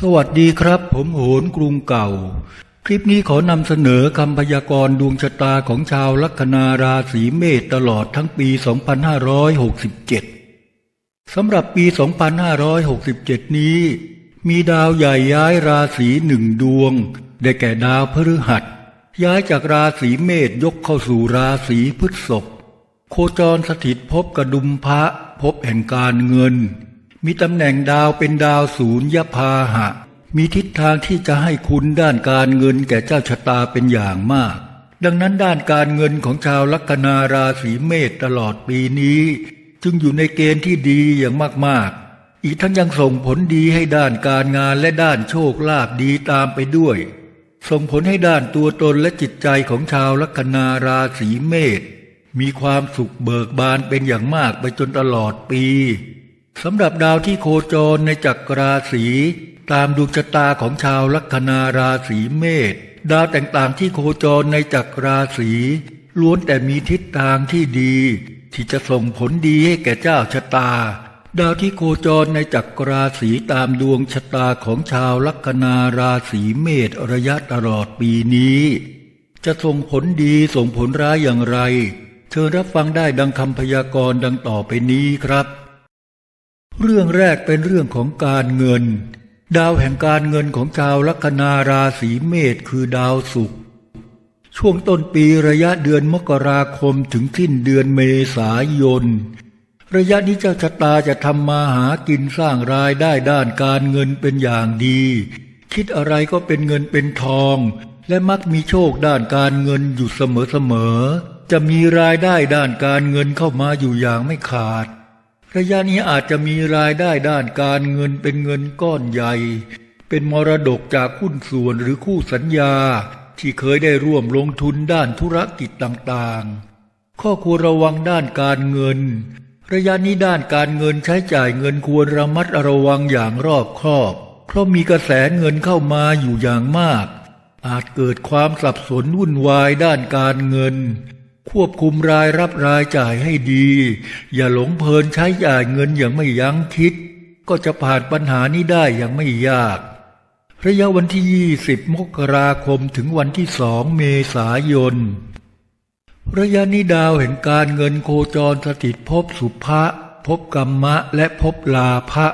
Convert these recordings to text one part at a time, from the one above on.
สวัสดีครับ ผมโหนกรุงเก่า คลิปนี้ขอนำเสนอคำพยากรณ์ดวงชะตาของชาวลัคนาราศีเมษตลอดทั้งปี 2567 สำหรับปี 2567 นี้ มีดาวใหญ่ย้ายราศีหนึ่งดวง ได้แก่ดาวพฤหัส ย้ายจากราศีเมษยกเข้าสู่ราศีพฤษภโคจรสถิตภพกระดุมพระภพแห่งการเงิน มีตำแหน่งดาวเป็นดาวศูนย์ยพาหะ มีทิศทางที่จะให้คุณด้านการเงินแก่เจ้าชะตาเป็นอย่างมาก ดังนั้นด้านการเงินของชาวลัคนาราศีเมษตลอดปีนี้ จึงอยู่ในเกณฑ์ที่ดีอย่างมากๆ อีกทั้งยังส่งผลดีให้ด้านการงานและด้านโชคลาภดีตามไปด้วย ส่งผลให้ด้านตัวตนและจิตใจของชาวลัคนาราศีเมษมีความสุขเบิกบานเป็นอย่างมากไปจนตลอดปี สำหรับดาวที่โคจรในจักรราศี ตามดวงชะตาของชาวลัคนาราศีเมษดาวต่างๆที่โคจรในจักรราศีล้วนแต่มีทิศทางที่ดี ที่จะส่งผลดีให้แก่เจ้าชะตา ดาวที่โคจรในจักรราศีตามดวงชะตาของชาวลัคนาราศีเมษระยะตลอดปีนี้ จะส่งผลดีส่งผลร้ายอย่างไร เชิญรับฟังได้ดังคำพยากรณ์ดังต่อไปนี้ครับ เรื่องแรกเป็นเรื่องของการเงิน ดาวแห่งการเงินของชาวลัคนาราศีเมษคือดาวศุกร์ช่วงต้นปีระยะเดือนมกราคมถึงสิ้นเดือนเมษายน ระยะนี้เจ้าชะตาจะทำมาหากินสร้างรายได้ด้านการเงินเป็นอย่างดี คิดอะไรก็เป็นเงินเป็นทอง และมักมีโชคด้านการเงินอยู่เสมอๆจะมีรายได้ด้านการเงินเข้ามาอยู่อย่างไม่ขาด ระยะนี้อาจจะมีรายได้ด้านการเงินเป็นเงินก้อนใหญ่ เป็นมรดกจากหุ้นส่วนหรือคู่สัญญา ที่เคยได้ร่วมลงทุนด้านธุรกิจต่างๆ ข้อควรระวังด้านการเงิน ระยะนี้ด้านการเงินใช้จ่ายเงินควรระมัดระวังอย่างรอบคอบ เพราะมีกระแสเงินเข้ามาอยู่อย่างมาก อาจเกิดความสับสนวุ่นวายด้านการเงิน ควบคุมรายรับรายจ่ายให้ดี อย่าหลงเพลินใช้จ่ายเงินอย่างไม่ยั้งคิด ก็จะผ่านปัญหานี้ได้อย่างไม่ยาก ระยะวันที่ 20 มกราคมถึงวันที่สองเมษายน ระยะนี้ดาวแห่งการเงินโคจรสถิตภพสุภะภพกรรมะและภพลาภะ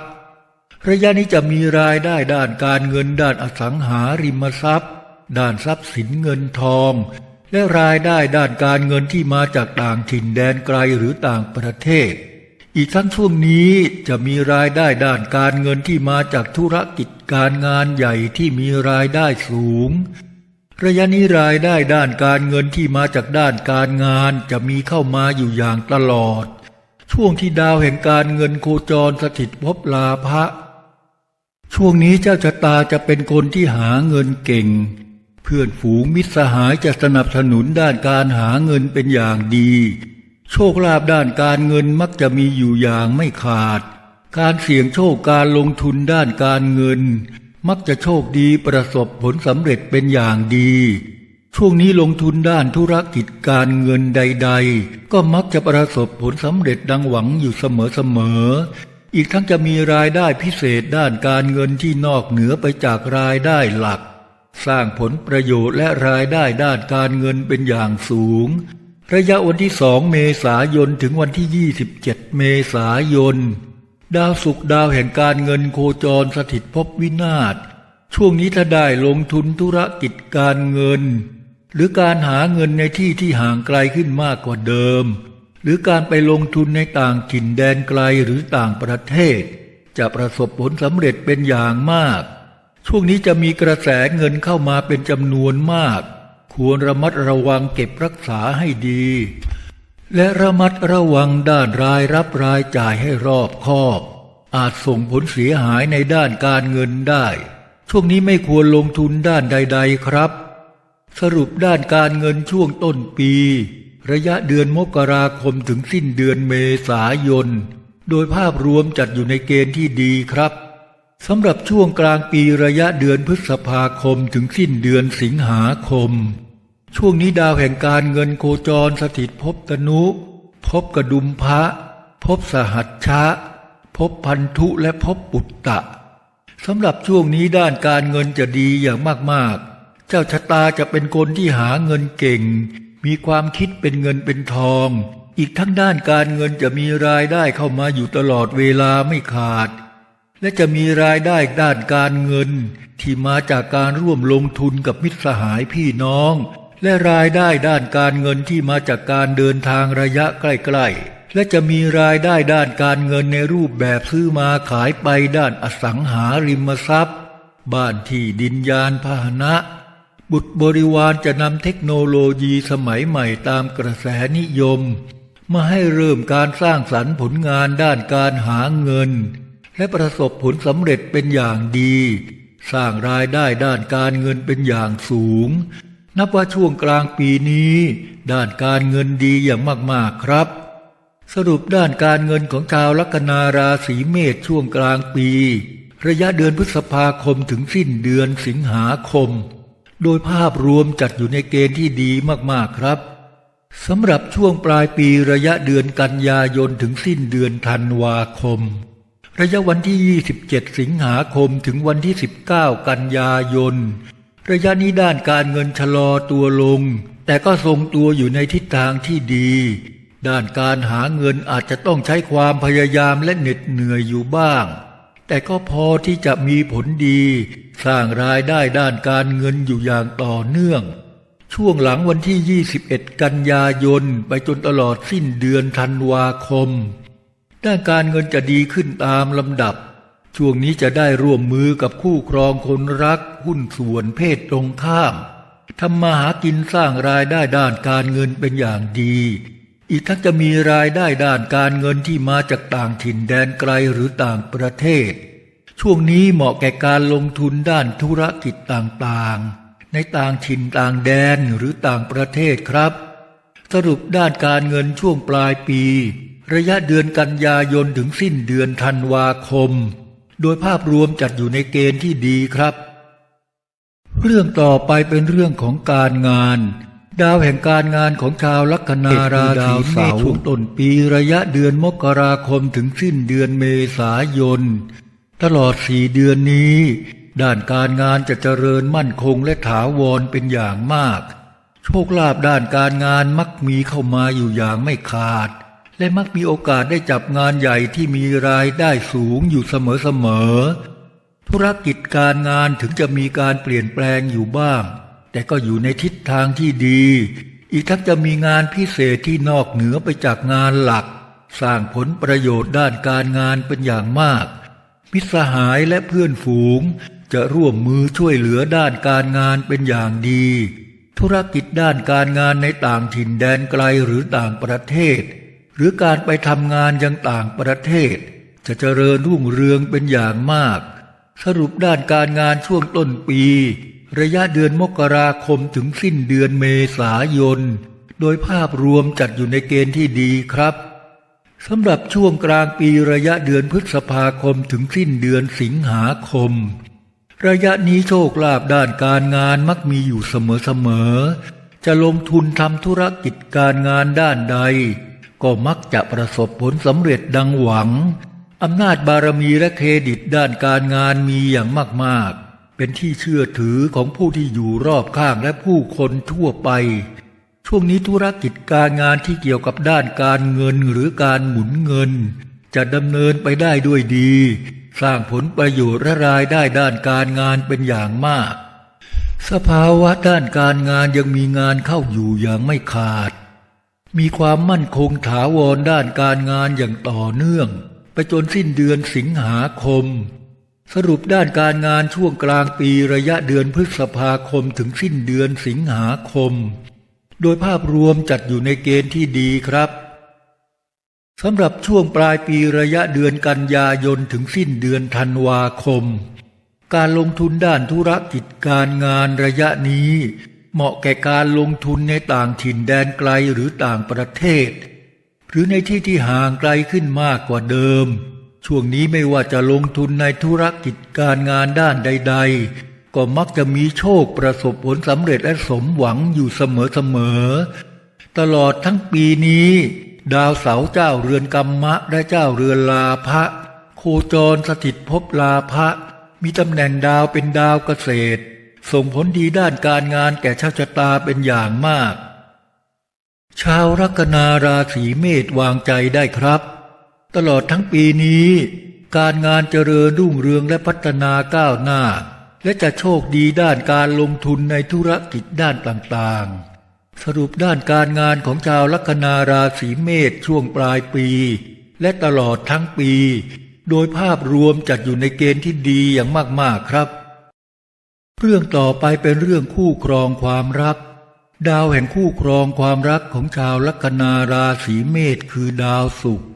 ระยะนี้จะมีรายได้ด้านการเงินด้านอสังหาริมทรัพย์ ด้านทรัพย์สินเงินทอง และรายได้ด้านการเงินที่มาจากต่างถิ่นแดนไกลหรือต่างประเทศ อีกทั้งช่วงนี้จะมีรายได้ด้านการเงินที่มาจากธุรกิจการงานใหญ่ที่มีรายได้สูง ระยะนี้รายได้ด้านการเงินที่มาจากด้านการงานจะมีเข้ามาอยู่อย่างตลอด ช่วงที่ดาวแห่งการเงินโคจรสถิตภพลาภะช่วงนี้เจ้าชะตาจะเป็นคนที่หาเงินเก่ง เพื่อนฝูงมิตรสหายจะสนับสนุนด้านการหาเงินเป็นอย่างดี โชคลาภด้านการเงินมักจะมีอยู่อย่างไม่ขาด การเสี่ยงโชคการลงทุนด้านการเงิน มักจะโชคดีประสบผลสำเร็จเป็นอย่างดี ช่วงนี้ลงทุนด้านธุรกิจการเงินใด ๆ ก็มักจะประสบผลสำเร็จดังหวังอยู่เสมอๆอีกทั้งจะมีรายได้พิเศษด้านการเงินที่นอกเหนือไปจากรายได้หลัก สร้างผลประโยชน์และรายได้ด้านการเงินเป็นอย่างสูง ระยะวันที่สองเมษายนถึงวันที่ 27 เมษายน ดาวศุกดาวแห่งการเงินโคจรสถิตภพวินาศ ช่วงนี้ถ้าได้ลงทุนธุรกิจการเงิน หรือการหาเงินในที่ที่ห่างไกลขึ้นมากกว่าเดิม หรือการไปลงทุนในต่างถิ่นแดนไกลหรือต่างประเทศ จะประสบผลสำเร็จเป็นอย่างมาก ช่วงนี้จะมีกระแสเงินเข้ามาเป็นจำนวนมาก ควรระมัดระวังเก็บรักษาให้ดี และระมัดระวังด้านรายรับรายจ่ายให้รอบคอบ อาจส่งผลเสียหายในด้านการเงินได้ ช่วงนี้ไม่ควรลงทุนด้านใด ๆครับ สรุปด้านการเงินช่วงต้นปี ระยะเดือนมกราคมถึงสิ้นเดือนเมษายน โดยภาพรวมจัดอยู่ในเกณฑ์ที่ดีครับ สำหรับช่วงกลางปีระยะเดือนพฤษภาคมถึงสิ้นเดือนสิงหาคม ช่วงนี้ดาวแห่งการเงินโคจรสถิตภพตนุพบกระดุมพระ พบสหัชชะ พบพันธุและพบปุตตะสำหรับช่วงนี้ด้านการเงินจะดีอย่างมากๆ เจ้าชะตาจะเป็นคนที่หาเงินเก่ง มีความคิดเป็นเงินเป็นทอง อีกทั้งด้านการเงินจะมีรายได้เข้ามาอยู่ตลอดเวลาไม่ขาด และจะมีรายได้ด้านการเงิน ที่มาจากการร่วมลงทุนกับมิตรสหายพี่น้อง และรายได้ด้านการเงินที่มาจากการเดินทางระยะใกล้ ๆ และจะมีรายได้ด้านการเงินในรูปแบบซื้อมาขายไปด้านอสังหาริมทรัพย์ บ้านที่ดินยานพาหนะ บุตรบริวารจะนำเทคโนโลยีสมัยใหม่ตามกระแสนิยม มาให้เริ่มการสร้างสรรค์ผลงานด้านการหาเงิน และประสบผลสำเร็จเป็นอย่างดี สร้างรายได้ด้านการเงินเป็นอย่างสูง นับว่าช่วงกลางปีนี้ ด้านการเงินดีอย่างมากๆครับ สรุปด้านการเงินของชาวลัคนาราศีเมษช่วงกลางปี ระยะเดือนพฤษภาคมถึงสิ้นเดือนสิงหาคม โดยภาพรวมจัดอยู่ในเกณฑ์ที่ดีมากๆครับสำหรับช่วงปลายปีระยะเดือนกันยายนถึงสิ้นเดือนธันวาคม ระยะวันที่ 27 สิงหาคมถึงวันที่ 19 กันยายน ระยะนี้ด้านการเงินชะลอตัวลง แต่ก็ทรงตัวอยู่ในทิศทางที่ดี ด้านการหาเงินอาจจะต้องใช้ความพยายามและเหน็ดเหนื่อยอยู่บ้าง แต่ก็พอที่จะมีผลดี สร้างรายได้ด้านการเงินอยู่อย่างต่อเนื่อง ช่วงหลังวันที่ 21 กันยายน ไปจนตลอดสิ้นเดือนธันวาคม ด้านการเงินจะดีขึ้นตามลำดับ ช่วงนี้จะได้ร่วมมือกับคู่ครองคนรัก หุ้นส่วนเพศตรงข้ามทำมาหากินสร้างรายได้ด้านการเงินเป็นอย่างดี อีกทั้งจะมีรายได้ด้านการเงินที่มาจากต่างถิ่นแดนไกลหรือต่างประเทศ ช่วงนี้เหมาะแก่การลงทุนด้านธุรกิจต่างๆ ในต่างถิ่นต่างแดนหรือต่างประเทศครับ สรุปด้านการเงินช่วงปลายปี ระยะเดือนกันยายนถึงสิ้นเดือนธันวาคม โดยภาพรวมจัดอยู่ในเกณฑ์ที่ดีครับ เรื่องต่อไปเป็นเรื่องของการงาน ดาวแห่งการงานของชาวลัคนาราศีเมษช่วงต้นปีระยะเดือนมกราคมถึงสิ้นเดือนเมษายน ตลอดสี่เดือนนี้ ด้านการงานจะเจริญมั่นคงและถาวรเป็นอย่างมาก โชคลาภด้านการงานมักมีเข้ามาอยู่อย่างไม่ขาด และมักมีโอกาสได้จับงานใหญ่ที่มีรายได้สูงอยู่เสมอๆธุรกิจการงานถึงจะมีการเปลี่ยนแปลงอยู่บ้าง แต่ก็อยู่ในทิศทางที่ดี อีกทั้งจะมีงานพิเศษที่นอกเหนือไปจากงานหลัก สร้างผลประโยชน์ด้านการงานเป็นอย่างมาก มิตรสหายและเพื่อนฝูงจะร่วมมือช่วยเหลือด้านการงานเป็นอย่างดี ธุรกิจด้านการงานในต่างถิ่นแดนไกลหรือต่างประเทศ หรือการไปทำงานยังต่างประเทศ จะเจริญรุ่งเรืองเป็นอย่างมาก สรุปด้านการงานช่วงต้นปี ระยะเดือนมกราคมถึงสิ้นเดือนเมษายน โดยภาพรวมจัดอยู่ในเกณฑ์ที่ดีครับสำหรับช่วงกลางปีระยะเดือนพฤษภาคมถึงสิ้นเดือนสิงหาคม ระยะนี้โชคลาภด้านการงานมักมีอยู่เสมอๆจะลงทุนทำธุรกิจการงานด้านใด ก็มักจะประสบผลสำเร็จดังหวัง อำนาจบารมีและเครดิตด้านการงานมีอย่างมากๆ เป็นที่เชื่อถือของผู้ที่อยู่รอบข้างและผู้คนทั่วไป ช่วงนี้ธุรกิจการงานที่เกี่ยวกับด้านการเงินหรือการหมุนเงิน จะดำเนินไปได้ด้วยดี สร้างผลประโยชน์และรายได้ด้านการงานเป็นอย่างมาก สภาวะด้านการงานยังมีงานเข้าอยู่อย่างไม่ขาด มีความมั่นคงถาวรด้านการงานอย่างต่อเนื่อง ไปจนสิ้นเดือนสิงหาคม สรุปด้านการงานช่วงกลางปีระยะเดือนพฤษภาคมถึงสิ้นเดือนสิงหาคม โดยภาพรวมจัดอยู่ในเกณฑ์ที่ดีครับสำหรับช่วงปลายปีระยะเดือนกันยายนถึงสิ้นเดือนธันวาคม การลงทุนด้านธุรกิจการงานระยะนี้ เหมาะแก่การลงทุนในต่างถิ่นแดนไกลหรือต่างประเทศ หรือในที่ที่ห่างไกลขึ้นมากกว่าเดิม ช่วงนี้ไม่ว่าจะลงทุนในธุรกิจการงานด้านใด ๆ ก็มักจะมีโชคประสบผลสำเร็จและสมหวังอยู่เสมอๆตลอดทั้งปีนี้ ดาวเสาเจ้าเรือนกรรมะและเจ้าเรือนลาภะโคจรสถิตภพลาภะมีตำแหน่งดาวเป็นดาวเกษตร ส่งผลดีด้านการงานแก่ชาวชะตาเป็นอย่างมาก ชาวลัคนาราศีเมษวางใจได้ครับ ตลอดทั้งปีนี้ การงานเจริญรุ่งเรืองและพัฒนาก้าวหน้า และจะโชคดีด้านการลงทุนในธุรกิจด้านต่างๆ สรุปด้านการงานของชาวลัคนาราศีเมษช่วงปลายปี และตลอดทั้งปี โดยภาพรวมจัดอยู่ในเกณฑ์ที่ดีอย่างมากๆครับ เรื่องต่อไปเป็นเรื่องคู่ครองความรัก ดาวแห่งคู่ครองความรักของชาวลัคนาราศีเมษคือดาวศุกร์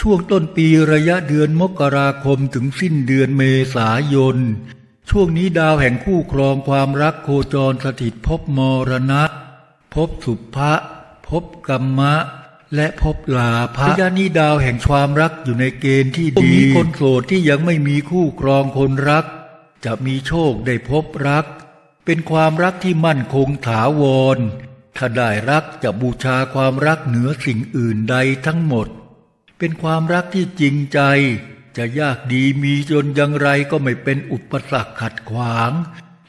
ช่วงต้นปีระยะเดือนมกราคมถึงสิ้นเดือนเมษายน ช่วงนี้ดาวแห่งคู่ครองความรักโคจรสถิตภพมรณะภพสุภะภพกรรมะ และภพลาภะระยะนี้ดาวแห่งความรักอยู่ในเกณฑ์ที่ดีมีคนโสดที่ยังไม่มีคู่ครองคนรัก จะมีโชคได้พบรัก เป็นความรักที่มั่นคงถาวร ถ้าได้รักจะบูชาความรักเหนือสิ่งอื่นใดทั้งหมด เป็นความรักที่จริงใจ จะยากดีมีจนอย่างไรก็ไม่เป็นอุปสรรคขัดขวาง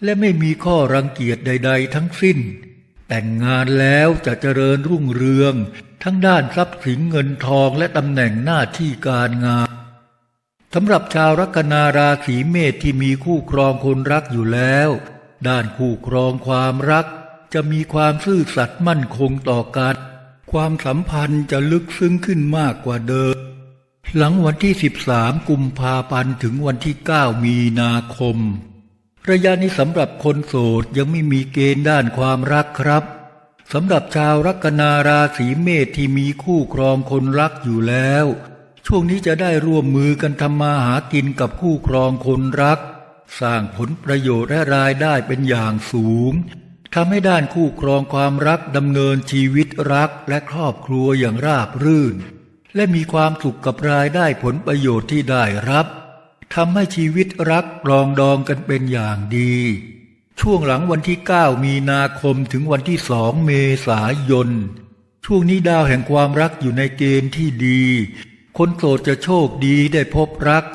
และไม่มีข้อรังเกียจใด ๆ ทั้งสิ้น แต่งงานแล้วจะเจริญรุ่งเรือง ทั้งด้านทรัพย์สินเงินทองและตำแหน่งหน้าที่การงาน สำหรับชาวลัคนาราศีเมษที่มีคู่ครองคนรักอยู่แล้ว ด้านคู่ครองความรัก จะมีความซื่อสัตย์มั่นคงต่อกัน ความสัมพันธ์จะลึกซึ้งขึ้นมากกว่าเดิม หลังวันที่ 13 กุมภาพันธ์ถึงวันที่ 9 มีนาคม ระยะนี้สำหรับคนโสดยังไม่มีเกณฑ์ด้านความรักครับสำหรับชาวลัคนาราศีเมษที่มีคู่ครองคนรักอยู่แล้ว ช่วงนี้จะได้ร่วมมือกันทำมาหากินกับคู่ครองคนรัก สร้างผลประโยชน์และรายได้เป็นอย่างสูงทำให้ด้านคู่ครองความรักดำเนินชีวิตรักและครอบครัวอย่างราบรื่น และมีความสุขกับรายได้ผลประโยชน์ที่ได้รับทำให้ชีวิตรักปรองดองกันเป็นอย่างดี ช่วงหลังวันที่ 9 มีนาคมถึงวันที่สองเมษายน ช่วงนี้ดาวแห่งความรักอยู่ในเกณฑ์ที่ดี คนโสดจะโชคดีได้พบรัก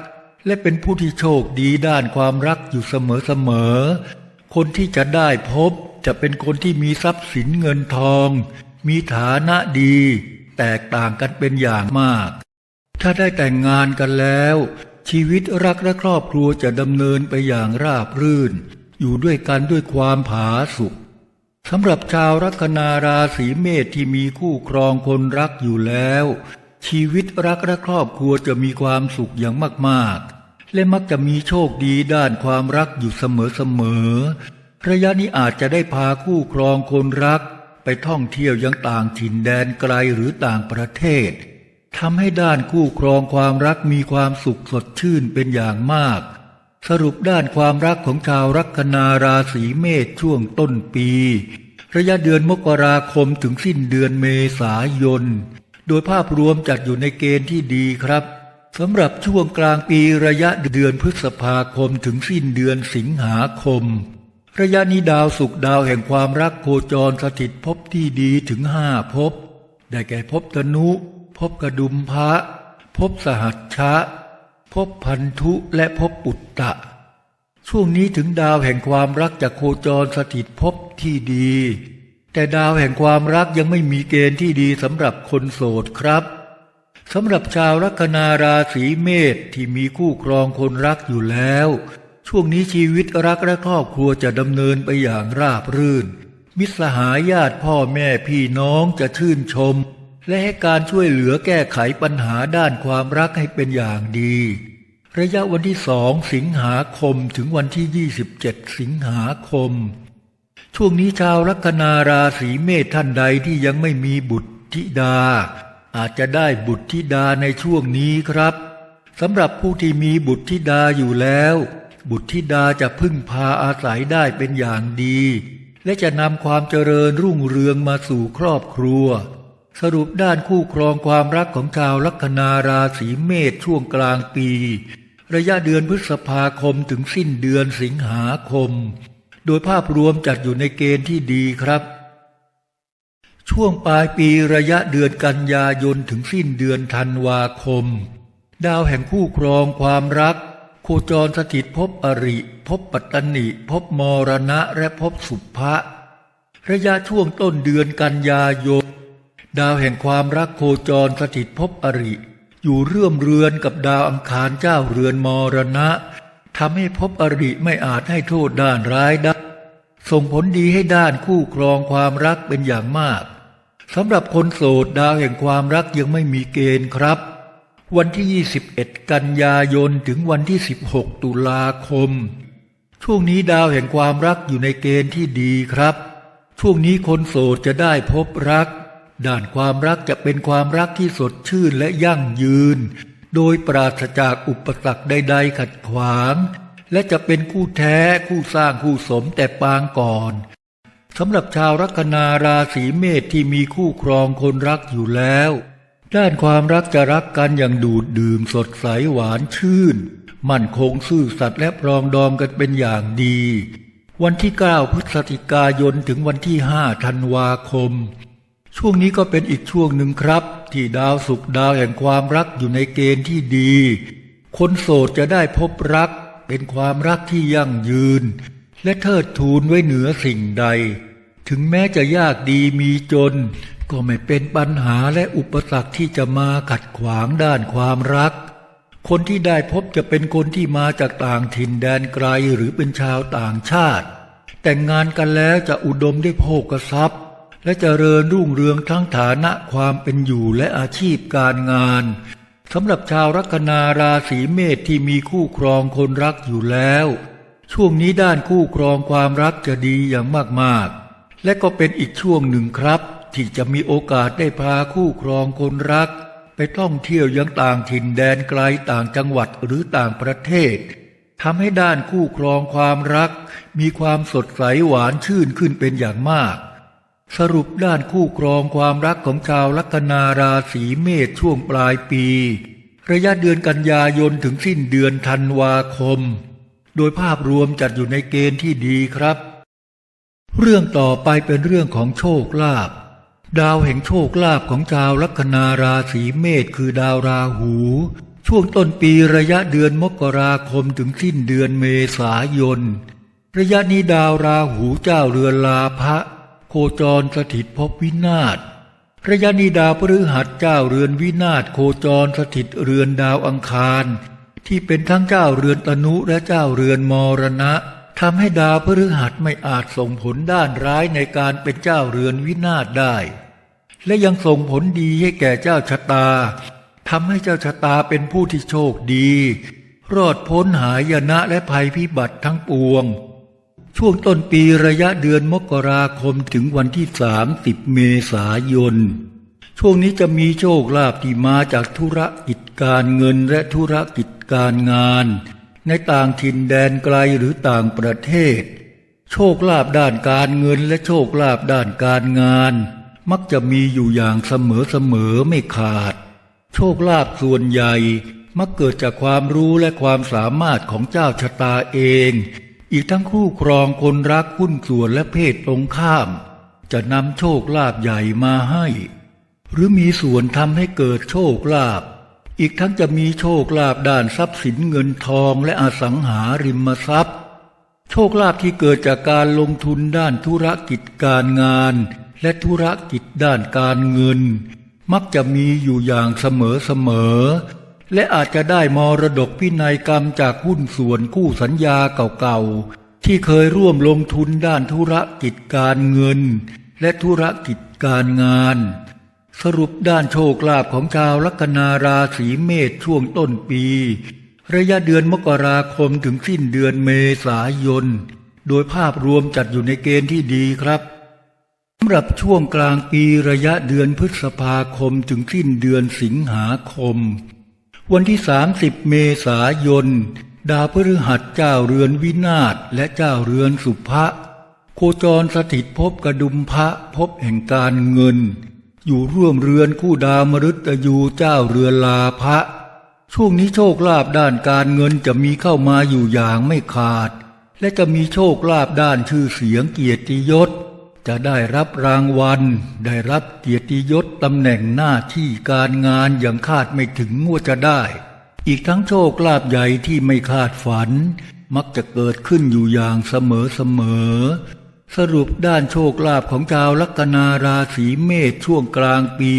และเป็นผู้ที่โชคดีด้านความรักอยู่เสมอๆคนที่จะได้พบจะเป็นคนที่มีทรัพย์สินเงินทอง มีฐานะดี แตกต่างกันเป็นอย่างมาก ถ้าได้แต่งงานกันแล้ว ชีวิตรักและครอบครัวจะดำเนินไปอย่างราบรื่น อยู่ด้วยกันด้วยความผาสุกสำหรับชาวลัคนาราศีเมษที่มีคู่ครองคนรักอยู่แล้ว ชีวิตรักและครอบครัวจะมีความสุขอย่างมากๆ และมักจะมีโชคดีด้านความรักอยู่เสมอๆระยะนี้อาจจะได้พาคู่ครองคนรัก ไปท่องเที่ยวยังต่างถิ่นแดนไกลหรือต่างประเทศทำให้ด้านคู่ครองความรักมีความสุขสดชื่นเป็นอย่างมาก สรุปด้านความรักของชาวลัคนาราศีเมษช่วงต้นปี ระยะเดือนมกราคมถึงสิ้นเดือนเมษายน โดยภาพรวมจัดอยู่ในเกณฑ์ที่ดีครับสำหรับช่วงกลางปีระยะเดือนพฤษภาคมถึงสิ้นเดือนสิงหาคม ระยะนี้ดาวสุขดาวแห่งความรักโคจรสถิตภพที่ดีถึงห้าภพได้แก่ภพธนุภพกระดุมพระภพสหัชชะภพพันธุและภพปุตตะ ช่วงนี้ถึงดาวแห่งความรักจะโคจรสถิตภพที่ดี แต่ดาวแห่งความรักยังไม่มีเกณฑ์ที่ดีสำหรับคนโสดครับสำหรับชาวลัคนาราศีเมษที่มีคู่ครองคนรักอยู่แล้ว ช่วงนี้ชีวิตรักและครอบครัวจะดำเนินไปอย่างราบรื่น มิตรสหายญาติพ่อแม่พี่น้องจะชื่นชม และให้การช่วยเหลือแก้ไขปัญหาด้านความรักให้เป็นอย่างดี ระยะวันที่สองสิงหาคมถึงวันที่ 27 สิงหาคม ช่วงนี้ชาวลัคนาราศีเมษท่านใดที่ยังไม่มีบุตรธิดา อาจจะได้บุตรธิดาในช่วงนี้ครับสำหรับผู้ที่มีบุตรธิดาอยู่แล้ว บุตรธิดาจะพึ่งพาอาศัยได้เป็นอย่างดี และจะนำความเจริญรุ่งเรืองมาสู่ครอบครัว สรุปด้านคู่ครองความรักของชาวลัคนาราศีเมษช่วงกลางปี ระยะเดือนพฤษภาคมถึงสิ้นเดือนสิงหาคม โดยภาพรวมจัดอยู่ในเกณฑ์ที่ดีครับ ช่วงปลายปีระยะเดือนกันยายนถึงสิ้นเดือนธันวาคม ดาวแห่งคู่ครองความรัก โคจรสถิตภพอริภพปัตตนิภพมรณะและภพสุภะระยะช่วงต้นเดือนกันยายน ดาวแห่งความรักโคจรสถิตภพอริ อยู่เรื่อมเรือนกับดาวอังคารเจ้าเรือนมรณะ ทำให้ภพอริไม่อาจให้โทษด้านร้ายได้ส่งผลดีให้ด้านคู่ครองความรักเป็นอย่างมากสำหรับคนโสดดาวแห่งความรักยังไม่มีเกณฑ์ครับ วันที่ 21 กันยายนถึงวันที่ 16 ตุลาคม ช่วงนี้ดาวแห่งความรักอยู่ในเกณฑ์ที่ดีครับ ช่วงนี้คนโสดจะได้พบรัก ด้านความรักจะเป็นความรักที่สดชื่นและยั่งยืน โดยปราศจากอุปสรรคใด ๆ ขัดขวาง และจะเป็นคู่แท้คู่สร้างคู่สมแต่ปางก่อนสำหรับชาวลัคนาราศีเมษที่มีคู่ครองคนรักอยู่แล้ว ด้านความรักจะรักกันอย่างดูดดื่มสดใสหวานชื่น มั่นคงซื่อสัตย์และปรองดองกันเป็นอย่างดี วันที่ 9 พฤศจิกายนถึงวันที่ 5 ธันวาคม ช่วงนี้ก็เป็นอีกช่วงหนึ่งครับ ที่ดาวสุขดาวแห่งความรักอยู่ในเกณฑ์ที่ดี คนโสดจะได้พบรัก เป็นความรักที่ยั่งยืน และเทิดทูนไว้เหนือสิ่งใด ถึงแม้จะยากดีมีจน ก็ไม่เป็นปัญหาและอุปสรรคที่จะมาขัดขวางด้านความรัก คนที่ได้พบจะเป็นคนที่มาจากต่างถิ่นแดนไกลหรือเป็นชาวต่างชาติ แต่งงานกันแล้วจะอุดมด้วยโภกทรัพย์ และเจริญรุ่งเรืองทั้งฐานะความเป็นอยู่และอาชีพการงานสำหรับชาวลัคนาราศีเมษที่มีคู่ครองคนรักอยู่แล้ว ช่วงนี้ด้านคู่ครองความรักจะดีอย่างมากๆ และก็เป็นอีกช่วงหนึ่งครับ ที่จะมีโอกาสได้พาคู่ครองคนรัก ไปท่องเที่ยวยังต่างถิ่นแดนไกลต่างจังหวัดหรือต่างประเทศทำให้ด้านคู่ครองความรัก มีความสดใสหวานชื่นขึ้นเป็นอย่างมาก สรุปด้านคู่ครองความรักของชาวลัคนาราศีเมษช่วงปลายปี ระยะเดือนกันยายนถึงสิ้นเดือนธันวาคม โดยภาพรวมจัดอยู่ในเกณฑ์ที่ดีครับ เรื่องต่อไปเป็นเรื่องของโชคลาภดาวแห่งโชคลาภของชาวลัคนาราศีเมษคือดาวราหู ช่วงต้นปีระยะเดือนมกราคมถึงสิ้นเดือนเมษายน ระยะนี้ดาวราหูเจ้าเรือนลาภะ คจรสถิตภพวินาศพระยะนี้ดาวพฤหัสเจ้าเรือนวินาศโคจรสถิตเรือนดาวอังคาร ที่เป็นทั้งเจ้าเรือนตนุและเจ้าเรือนมรณะทำให้ดาวพฤหัสไม่อาจส่งผลด้านร้ายในการเป็นเจ้าเรือนวินาศได้ และยังส่งผลดีให้แก่เจ้าชะตาทำให้เจ้าชะตาเป็นผู้ที่โชคดี รอดพ้นหายนะและภัยพิบัติทั้งปวง ช่วงต้นปีระยะเดือนมกราคมถึงวันที่ 30 เมษายน ช่วงนี้จะมีโชคลาภที่มาจากธุรกิจการเงินและธุรกิจการงาน ในต่างถิ่นแดนไกลหรือต่างประเทศ โชคลาภด้านการเงินและโชคลาภด้านการงาน มักจะมีอยู่อย่างเสมอๆไม่ขาด โชคลาภส่วนใหญ่มักเกิดจากความรู้และความสามารถของเจ้าชะตาเอง อีกทั้งคู่ครองคนรักหุ้นส่วนและเพศตรงข้าม จะนำโชคลาภใหญ่มาให้ หรือมีส่วนทำให้เกิดโชคลาภอีกทั้งจะมีโชคลาภด้านทรัพย์สินเงินทองและอสังหาริมทรัพย์ โชคลาภที่เกิดจากการลงทุนด้านธุรกิจการงาน และธุรกิจด้านการเงิน มักจะมีอยู่อย่างเสมอๆ และอาจจะได้มรดกพินัยกรรมจากหุ้นส่วนคู่สัญญาเก่าๆ ที่เคยร่วมลงทุนด้านธุรกิจการเงิน และธุรกิจการงาน สรุปด้านโชคลาภของชาวลัคนาราศีเมษช่วงต้นปี ระยะเดือนมกราคมถึงสิ้นเดือนเมษายน โดยภาพรวมจัดอยู่ในเกณฑ์ที่ดีครับสำหรับช่วงกลางปีระยะเดือนพฤษภาคมถึงสิ้นเดือนสิงหาคม วันที่ 30 เมษายน ดาวพฤหัสเจ้าเรือนวินาศและเจ้าเรือนสุภะโคจรสถิตภพกระดุมพระภพแห่งการเงิน อยู่ร่วมเรือนคู่ดาวมฤตยูเจ้าเรือนลาภะช่วงนี้โชคลาภด้านการเงินจะมีเข้ามาอยู่อย่างไม่ขาด และจะมีโชคลาภด้านชื่อเสียงเกียรติยศ จะได้รับรางวัล ได้รับเกียรติยศตำแหน่งหน้าที่การงานอย่างคาดไม่ถึงว่าจะได้ อีกทั้งโชคลาภใหญ่ที่ไม่คาดฝัน มักจะเกิดขึ้นอยู่อย่างเสมอเสมอ สรุปด้านโชคลาภของชาวลัคนาราศีเมษช่วงกลางปี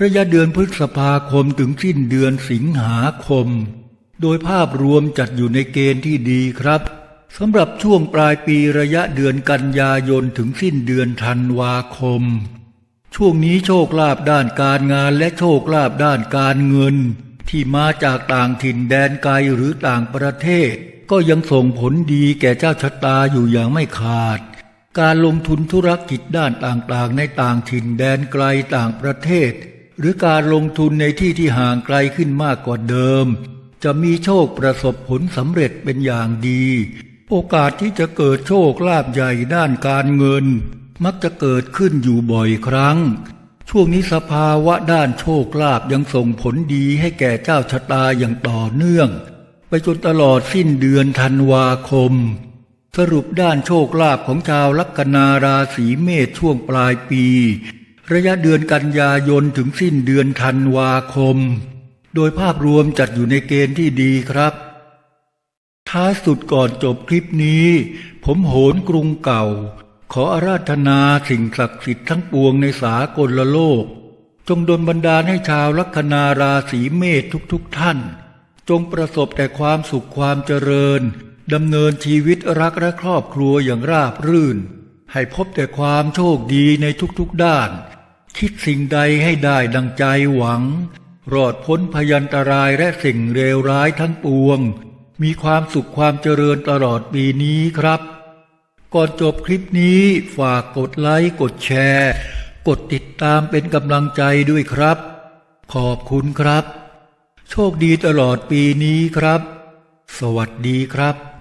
ระยะเดือนพฤษภาคมถึงสิ้นเดือนสิงหาคม โดยภาพรวมจัดอยู่ในเกณฑ์ที่ดีครับ สำหรับช่วงปลายปีระยะเดือนกันยายนถึงสิ้นเดือนธันวาคม ช่วงนี้โชคลาภด้านการงานและโชคลาภด้านการเงิน ที่มาจากต่างถิ่นแดนไกลหรือต่างประเทศ ก็ยังส่งผลดีแก่เจ้าชะตาอยู่อย่างไม่ขาด การลงทุนธุรกิจด้านต่างๆ ในต่างถิ่นแดนไกลต่างประเทศ หรือการลงทุนในที่ที่ห่างไกลขึ้นมากกว่าเดิม จะมีโชคประสบผลสำเร็จเป็นอย่างดี โอกาสที่จะเกิดโชคลาภใหญ่ด้านการเงิน มักจะเกิดขึ้นอยู่บ่อยครั้ง ช่วงนี้สภาวะด้านโชคลาภยังส่งผลดีให้แก่เจ้าชะตาอย่างต่อเนื่อง ไปจนตลอดสิ้นเดือนธันวาคม สรุปด้านโชคลาภของชาวลัคนาราศีเมษช่วงปลายปี ระยะเดือนกันยายนถึงสิ้นเดือนธันวาคม โดยภาพรวมจัดอยู่ในเกณฑ์ที่ดีครับ ท้ายสุดก่อนจบคลิปนี้ ผมโหนกรุงเก่า ขออาราธนาสิ่งศักดิ์สิทธิ์ทั้งปวงในสากลโลก จงดลบันดาลให้ชาวลัคนาราศีเมษทุกๆทท่าน จงประสบแต่ความสุขความเจริญดำเนินชีวิตรักและครอบครัวอย่างราบรื่น ให้พบแต่ความโชคดีในทุกๆด้าน คิดสิ่งใดให้ได้ดังใจหวัง รอดพ้นพยันตรายและสิ่งเลวร้ายทั้งปวง มีความสุขความเจริญตลอดปีนี้ครับ ก่อนจบคลิปนี้ฝากกดไลค์กดแชร์ กดติดตามเป็นกำลังใจด้วยครับ ขอบคุณครับ โชคดีตลอดปีนี้ครับ สวัสดีครับ